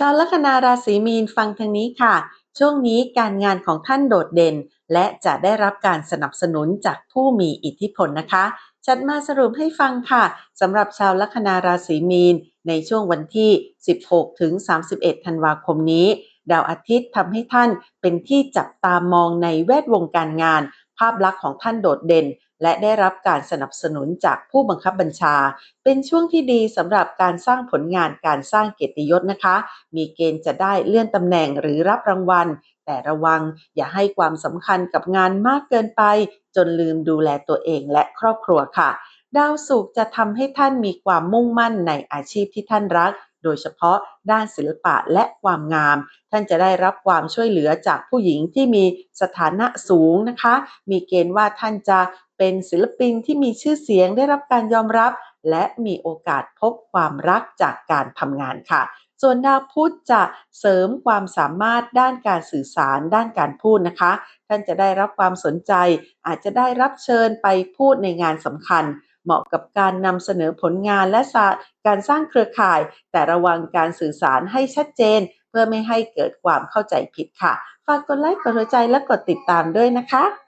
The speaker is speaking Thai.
ชาวลัคนาราศีมีนฟังทางนี้ค่ะ ช่วงนี้การงานของท่านโดดเด่น และจะได้รับการสนับสนุนจากผู้มีอิทธิพลนะคะจัดมาสรุปให้ฟังค่ะสำหรับชาวลัคนาราศีมีน ในช่วงวันที่ 16 ถึง 31 ธันวาคมนี้ ดาวอาทิตย์ทำให้ท่านเป็นที่จับตามองในแวดวงการงาน ภาพลักษณ์ของท่านโดดเด่น และได้รับการสนับสนุนจากผู้บังคับบัญชา เป็นช่วงที่ดีสำหรับการสร้างผลงานการสร้างเกียรติยศนะคะ มีเกณฑ์จะได้เลื่อนตำแหน่งหรือรับรางวัล แต่ระวังอย่าให้ความสำคัญกับงานมากเกินไป จนลืมดูแลตัวเองและครอบครัวค่ะ ดาวศุกร์จะทำให้ท่านมีความมุ่งมั่นในอาชีพที่ท่านรัก โดยเฉพาะด้านศิลปะและความงาม ท่านจะได้รับความช่วยเหลือจากผู้หญิงที่มีสถานะสูงนะคะ มีเกณฑ์ว่าท่านจะเป็นศิลปินที่มีชื่อเสียงได้รับการยอมรับ และมีโอกาสพบความรักจากการทำงานค่ะส่วนดาวพุธจะเสริมความสามารถด้านการสื่อสารด้านการพูดนะคะ ท่านจะได้รับความสนใจ อาจจะได้รับเชิญไปพูดในงานสำคัญ เหมาะกับการนำเสนอผลงานและการสร้างเครือข่าย แต่ระวังการสื่อสารให้ชัดเจน เพื่อไม่ให้เกิดความเข้าใจผิดค่ะ ฝากกดไลค์กดหัวใจและกดติดตามด้วยนะคะ